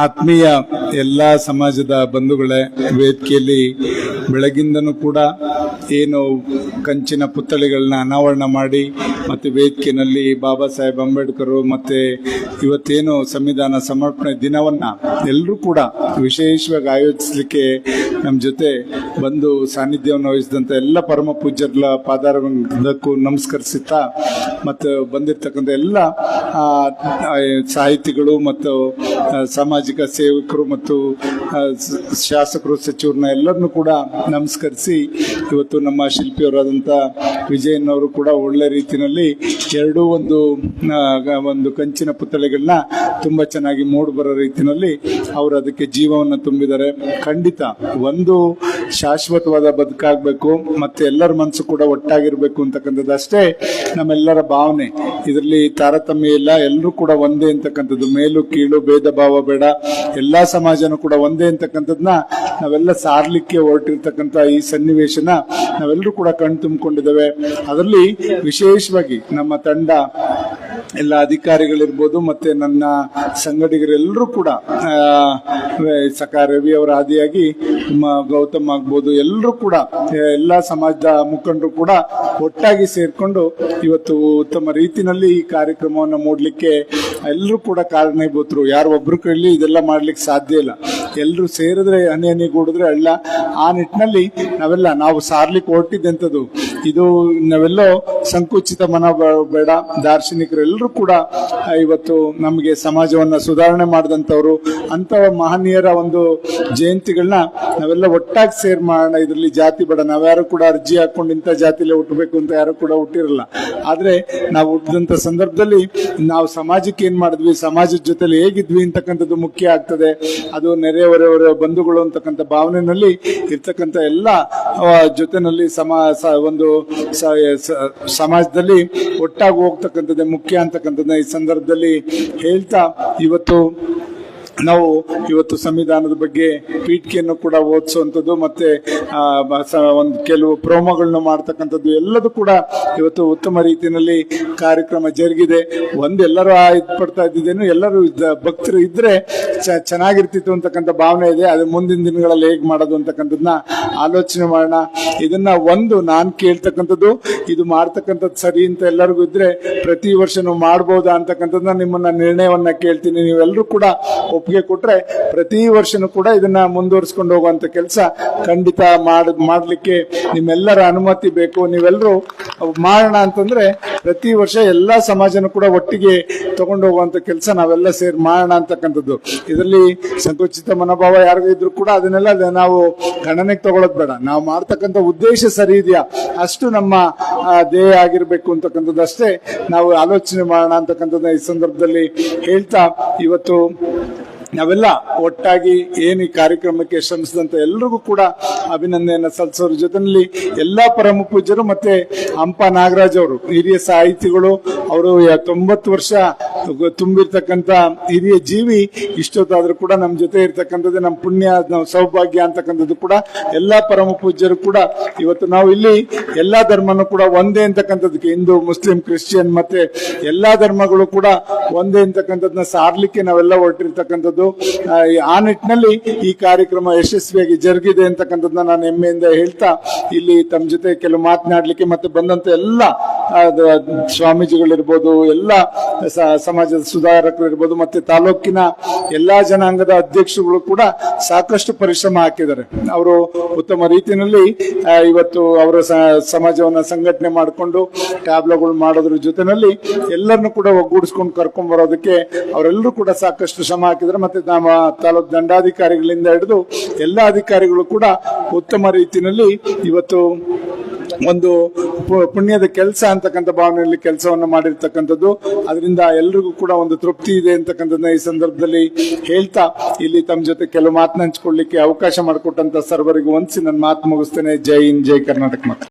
ಆತ್ಮೀಯ ಎಲ್ಲ ಸಮಾಜದ ಬಂಧುಗಳೇ ವೇದಿಕೆಯಲ್ಲಿ ಬೆಳಗಿಂದನೂ ಕೂಡ ಏನು ಕಂಚಿನ ಪುತ್ಥಳಿಗಳನ್ನ ಅನಾವರಣ ಮಾಡಿ ಮತ್ತು ವೇದಿಕೆಯಲ್ಲಿ ಬಾಬಾ ಸಾಹೇಬ್ ಅಂಬೇಡ್ಕರ್ ಮತ್ತು ಇವತ್ತೇನು ಸಂವಿಧಾನ ಸಮರ್ಪಣೆ ದಿನವನ್ನು ಎಲ್ಲರೂ ಕೂಡ ವಿಶೇಷವಾಗಿ ಆಯೋಜಿಸಲಿಕ್ಕೆ ನಮ್ಮ ಜೊತೆ ಬಂದು ಸಾನ್ನಿಧ್ಯವನ್ನು ವಹಿಸಿದಂಥ ಎಲ್ಲ ಪರಮ ಪೂಜ್ಯರ ಪಾದಾರಕ್ಕೂ ನಮಸ್ಕರಿಸುತ್ತಾ ಮತ್ತು ಬಂದಿರತಕ್ಕಂಥ ಎಲ್ಲ ಸಾಹಿತಿಗಳು ಮತ್ತು ಸಾಮಾಜಿಕ ಸೇವಕರು ಮತ್ತು ಶಾಸಕರು, ಸಚಿವರನ್ನ ಎಲ್ಲರನ್ನೂ ಕೂಡ ನಮಸ್ಕರಿಸಿ ಇವತ್ತು ನಮ್ಮ ಶಿಲ್ಪಿಯವರಾದಂಥ ವಿಜಯನ್ ಅವರು ಕೂಡ ಒಳ್ಳೆ ರೀತಿಯಲ್ಲಿ ಎರಡೂ ಒಂದು ಒಂದು ಕಂಚಿನ ಪುತ್ಥಳಿಗಳನ್ನ ತುಂಬ ಚೆನ್ನಾಗಿ ಮೂಡಿ ಬರೋ ರೀತಿಯಲ್ಲಿ ಅವರು ಅದಕ್ಕೆ ಜೀವವನ್ನು ತುಂಬಿದ್ದಾರೆ. ಖಂಡಿತ ಒಂದು ಶಾಶ್ವತವಾದ ಬದುಕಾಗಬೇಕು, ಮತ್ತೆ ಎಲ್ಲರ ಮನಸ್ಸು ಕೂಡ ಒಟ್ಟಾಗಿರಬೇಕು ಅಂತಕ್ಕಂಥದ್ದು ಅಷ್ಟೇ ನಮ್ಮೆಲ್ಲರ ಭಾವನೆ. ಇದರಲ್ಲಿ ತಾರತಮ್ಯ ಇಲ್ಲ, ಎಲ್ಲರೂ ಕೂಡ ಒಂದೇ ಅಂತಕ್ಕಂಥದ್ದು. ಮೇಲು, ಕೀಳು, ಭೇದ, ಭಾವ, ಬೇಡ. ಎಲ್ಲಾ ಸಮಾಜನೂ ಕೂಡ ಒಂದೇ ಅಂತಕ್ಕಂಥದ್ದನ್ನ ನಾವೆಲ್ಲ ಸಾರ್ಲಿಕ್ಕೆ ಹೊರಟಿರ್ತಕ್ಕಂಥ ಈ ಸನ್ನಿವೇಶನ ನಾವೆಲ್ಲರೂ ಕೂಡ ಕಣ್ ತುಂಬಿಕೊಂಡಿದ್ದೇವೆ ಅದರಲ್ಲಿ ವಿಶೇಷವಾಗಿ ನಮ್ಮ ತಂಡ ಎಲ್ಲ ಅಧಿಕಾರಿಗಳಿರ್ಬೋದು ಮತ್ತೆ ನನ್ನ ಸಂಗಡಿಗರೆಲ್ಲರೂ ಕೂಡ ಸಕ ರವಿ ಅವರ ಆದಿಯಾಗಿ ಗೌತಮ್ ಆಗ್ಬೋದು, ಎಲ್ಲರೂ ಕೂಡ ಎಲ್ಲ ಸಮಾಜದ ಮುಖಂಡರು ಕೂಡ ಒಟ್ಟಾಗಿ ಸೇರಿಕೊಂಡು ಇವತ್ತು ಉತ್ತಮ ರೀತಿಯಲ್ಲಿ ಈ ಕಾರ್ಯಕ್ರಮವನ್ನು ಮೂಡಲಿಕ್ಕೆ ಎಲ್ಲರೂ ಕೂಡ ಕಾರಣೀಭೂತರು. ಯಾರು ಒಬ್ರು ಕೈಲಿ ಇದೆಲ್ಲ ಮಾಡ್ಲಿಕ್ಕೆ ಸಾಧ್ಯ ಇಲ್ಲ. ಎಲ್ಲರೂ ಸೇರಿದ್ರೆ, ಹನಿ ಹನಿ ಕೂಡಿದ್ರೆ ಅಳ್ಳ ಆ ನಿಟ್ಟಿನಲ್ಲಿ ನಾವೆಲ್ಲ, ನಾವು ಸಾರ್ಲಿಕ್ಕೆ ಹೊರಟಿದ್ದಂಥದ್ದು. ಇದು ನಾವೆಲ್ಲೋ ಸಂಕುಚಿತ ಮನ ಬೇಡ. ದಾರ್ಶನಿಕರೆಲ್ಲರೂ ಕೂಡ ಇವತ್ತು ನಮಗೆ ಸಮಾಜವನ್ನ ಸುಧಾರಣೆ ಮಾಡಿದಂಥವ್ರು ಅಂಥ ಮಹನೀಯರ ಒಂದು ಜಯಂತಿಗಳನ್ನ ನಾವೆಲ್ಲ ಒಟ್ಟಾಗಿ ಸೇರ್ ಮಾಡೋಣ. ಇದರಲ್ಲಿ ಜಾತಿ ಬೇಡ. ನಾವ್ಯಾರು ಕೂಡ ಅರ್ಜಿ ಹಾಕೊಂಡು ಇಂಥ ಜಾತಿಲೇ ಹುಟ್ಟಬೇಕು ಅಂತ ಯಾರು ಕೂಡ ಹುಟ್ಟಿರಲ್ಲ. ಆದ್ರೆ ನಾವು ಹುಟ್ಟಿದಂಥ ಸಂದರ್ಭದಲ್ಲಿ ನಾವು ಸಮಾಜಕ್ಕೆ ಏನು ಮಾಡಿದ್ವಿ? ಸಮಾಜದ ಜೊತೆಲಿ ಹೇಗಿದ್ವಿ ಅಂತಕ್ಕಂಥದ್ದು ಮುಖ್ಯ ಆಗ್ತದೆ. ಅದು ನೆರೆಹೊರೆಯವರ ಬಂಧುಗಳು ಅಂತಕ್ಕಂಥ ಭಾವನೆಯಲ್ಲಿ ಇರ್ತಕ್ಕಂಥ ಎಲ್ಲ ಜೊತೆನಲ್ಲಿ ಸಮ ಒಂದು ಸಮಾಜದಲ್ಲಿ ಒಟ್ಟಾಗಿ ಹೋಗ್ತಕ್ಕಂಥದ್ದೇ ಮುಖ್ಯ ಅಂತಕ್ಕಂಥದ್ದನ್ನ ಈ ಸಂದರ್ಭದಲ್ಲಿ ಹೇಳ್ತಾ ಇವತ್ತು ನಾವು ಇವತ್ತು ಸಂವಿಧಾನದ ಬಗ್ಗೆ ಪೀಠಿಕೆಯನ್ನು ಕೂಡ ಓದಿಸುವಂಥದ್ದು ಮತ್ತೆ ಒಂದು ಕೆಲವು ಪ್ರೋಮೋಗಳನ್ನು ಮಾಡ್ತಕ್ಕಂಥದ್ದು ಎಲ್ಲದೂ ಕೂಡ ಇವತ್ತು ಉತ್ತಮ ರೀತಿಯಲ್ಲಿ ಕಾರ್ಯಕ್ರಮ ಜರುಗಿದೆ. ಒಂದು ಎಲ್ಲರೂ ಆ ಇದ್ ಪಡ್ತಾ ಇದ್ದಿದ್ದೇನು, ಎಲ್ಲರೂ ಭಕ್ತರು ಇದ್ರೆ ಚೆನ್ನಾಗಿರ್ತಿತ್ತು ಅಂತಕ್ಕಂಥ ಭಾವನೆ ಇದೆ. ಅದು ಮುಂದಿನ ದಿನಗಳಲ್ಲಿ ಹೇಗೆ ಮಾಡೋದು ಅಂತಕ್ಕಂಥದ್ದನ್ನ ಆಲೋಚನೆ ಮಾಡೋಣ. ಇದನ್ನ ಒಂದು ನಾನು ಕೇಳ್ತಕ್ಕಂಥದ್ದು, ಇದು ಮಾಡ್ತಕ್ಕಂಥದ್ದು ಸರಿ ಅಂತ ಎಲ್ಲರಿಗೂ ಇದ್ರೆ ಪ್ರತಿ ವರ್ಷನೂ ಮಾಡ್ಬೋದಾ ಅಂತಕ್ಕಂಥದ್ದನ್ನ ನಿಮ್ಮನ್ನ ನಿರ್ಣಯವನ್ನ ಕೇಳ್ತೀನಿ. ನೀವೆಲ್ಲರೂ ಕೂಡ ಒಪ್ಪಿಗೆ ಕೊಟ್ರೆ ಪ್ರತಿ ವರ್ಷನೂ ಕೂಡ ಇದನ್ನ ಮುಂದುವರಿಸ್ಕೊಂಡು ಹೋಗುವಂತ ಕೆಲಸ ಖಂಡಿತ ಮಾಡ್, ಮಾಡಲಿಕ್ಕೆ ನಿಮ್ಮೆಲ್ಲರ ಅನುಮತಿ ಬೇಕು. ನೀವೆಲ್ಲರೂ ಮಾಡೋಣ ಅಂತಂದ್ರೆ ಪ್ರತಿ ವರ್ಷ ಎಲ್ಲಾ ಸಮಾಜನೂ ಕೂಡ ಒಟ್ಟಿಗೆ ತಗೊಂಡು ಹೋಗುವಂತ ಕೆಲಸ ನಾವೆಲ್ಲ ಸೇರಿ ಮಾಡೋಣ ಅಂತಕ್ಕಂಥದ್ದು. ಇದರಲ್ಲಿ ಸಂಕುಚಿತ ಮನೋಭಾವ ಯಾರಿಗೂ ಇದ್ರು ಕೂಡ ಅದನ್ನೆಲ್ಲ ನಾವು ಗಣನೆಗೆ ತಗೊಳ್ಳೋದು ಬೇಡ. ನಾವು ಮಾಡ್ತಕ್ಕಂಥ ಉದ್ದೇಶ ಸರಿ ಇದೆಯಾ? ಅಷ್ಟು ನಮ್ಮ ದೇಹ ಆಗಿರಬೇಕು ಅಂತಕ್ಕಂಥದ್ದು ಅಷ್ಟೇ ನಾವು ಆಲೋಚನೆ ಮಾಡೋಣ ಅಂತಕ್ಕಂಥದ್ದನ್ನ ಈ ಸಂದರ್ಭದಲ್ಲಿ ಹೇಳ್ತಾ ಇವತ್ತು ನಾವೆಲ್ಲ ಒಟ್ಟಾಗಿ ಏನು ಈ ಕಾರ್ಯಕ್ರಮಕ್ಕೆ ಶ್ರಮಿಸಿದಂತ ಎಲ್ಲರಿಗೂ ಕೂಡ ಅಭಿನಂದನೆಯನ್ನು ಸಲ್ಲಿಸೋರ ಜೊತೆಯಲ್ಲಿ ಎಲ್ಲಾ ಪರಮ ಪೂಜ್ಯರು ಮತ್ತೆ ಹಂಪ ನಾಗರಾಜ್ ಅವರು, ಹಿರಿಯ ಸಾಹಿತಿಗಳು, ಅವರು ತೊಂಬತ್ತು ವರ್ಷ ತುಂಬಿರ್ತಕ್ಕಂಥ ಹಿರಿಯ ಜೀವಿ, ಇಷ್ಟೊತ್ತಾದ್ರೂ ಕೂಡ ನಮ್ಮ ಜೊತೆ ಇರ್ತಕ್ಕಂಥದ್ದು ನಮ್ಮ ಪುಣ್ಯ ಸೌಭಾಗ್ಯ ಅಂತಕ್ಕಂಥದ್ದು ಕೂಡ ಎಲ್ಲಾ ಪರಮ ಪೂಜ್ಯರು ಕೂಡ ಇವತ್ತು ನಾವು ಇಲ್ಲಿ ಎಲ್ಲಾ ಧರ್ಮನೂ ಕೂಡ ಒಂದೇ ಅಂತಕ್ಕಂಥದ್ದಕ್ಕೆ ಹಿಂದೂ ಮುಸ್ಲಿಂ ಕ್ರಿಶ್ಚಿಯನ್ ಮತ್ತೆ ಎಲ್ಲಾ ಧರ್ಮಗಳು ಕೂಡ ಒಂದೇ ಅಂತಕ್ಕಂಥದ್ದನ್ನ ಸಾರ್ಲಿಕ್ಕೆ ನಾವೆಲ್ಲ ಹೊರಟಿರ್ತಕ್ಕಂಥದ್ದು. ಆ, ನಿಟ್ಟಿನಲ್ಲಿ ಈ ಕಾರ್ಯಕ್ರಮ ಯಶಸ್ವಿಯಾಗಿ ಜರುಗಿದೆ ಅಂತಕ್ಕಂಥದ್ದನ್ನ ನಾನು ಹೆಮ್ಮೆಯಿಂದ ಹೇಳ್ತಾ ಇಲ್ಲಿ ತಮ್ಮ ಜೊತೆ ಕೆಲವು ಮಾತನಾಡ್ಲಿಕ್ಕೆ ಮತ್ತೆ ಬಂದಂತ ಎಲ್ಲ ಸ್ವಾಮೀಜಿಗಳಿರ್ಬೋದು, ಎಲ್ಲ ಸಮಾಜದ ಸುಧಾರಕರು ಇರ್ಬೋದು ಮತ್ತೆ ತಾಲೂಕಿನ ಎಲ್ಲಾ ಜನಾಂಗದ ಅಧ್ಯಕ್ಷರುಗಳು ಕೂಡ ಸಾಕಷ್ಟು ಪರಿಶ್ರಮ ಹಾಕಿದ್ದಾರೆ. ಅವರು ಉತ್ತಮ ರೀತಿಯಲ್ಲಿ ಇವತ್ತು ಅವರ ಸಮಾಜವನ್ನ ಸಂಘಟನೆ ಮಾಡಿಕೊಂಡು, ಟ್ಯಾಬ್ಲೋಗಳು ಮಾಡೋದ್ರ ಜೊತೆನಲ್ಲಿ ಎಲ್ಲರನ್ನು ಕೂಡ ಒಗ್ಗೂಡಿಸ್ಕೊಂಡು ಕರ್ಕೊಂಡ್ ಬರೋದಕ್ಕೆ ಅವರೆಲ್ಲರೂ ಕೂಡ ಸಾಕಷ್ಟು ಶ್ರಮ ಹಾಕಿದ್ದಾರೆ. ಮತ್ತೆ ನಮ್ಮ ತಾಲೂಕು ದಂಡಾಧಿಕಾರಿಗಳಿಂದ ಹಿಡಿದು ಎಲ್ಲಾ ಅಧಿಕಾರಿಗಳು ಕೂಡ ಉತ್ತಮ ರೀತಿಯಲ್ಲಿ ಇವತ್ತು ಒಂದು ಪುಣ್ಯದ ಕೆಲಸ ಅಂತಕ್ಕಂಥ ಭಾವನೆಯಲ್ಲಿ ಕೆಲಸವನ್ನು ಮಾಡಿರ್ತಕ್ಕಂಥದ್ದು. ಅದರಿಂದ ಎಲ್ರಿಗೂ ಕೂಡ ಒಂದು ತೃಪ್ತಿ ಇದೆ ಅಂತಕ್ಕಂಥದ್ದನ್ನ ಈ ಸಂದರ್ಭದಲ್ಲಿ ಹೇಳ್ತಾ ಇಲ್ಲಿ ತಮ್ಮ ಜೊತೆ ಕೆಲವು ಮಾತನ್ನ ಹಂಚ್ಕೊಳ್ಳಿಕ್ಕೆ ಅವಕಾಶ ಮಾಡಿಕೊಟ್ಟಂತ ಸರ್ವರಿಗೂ ಒಂದ್ಸಿ ನನ್ನ ಮಾತು ಮುಗಿಸ್ತೇನೆ. ಜೈ ಇನ್ ಜೈ ಕರ್ನಾಟಕ ಮಾತು.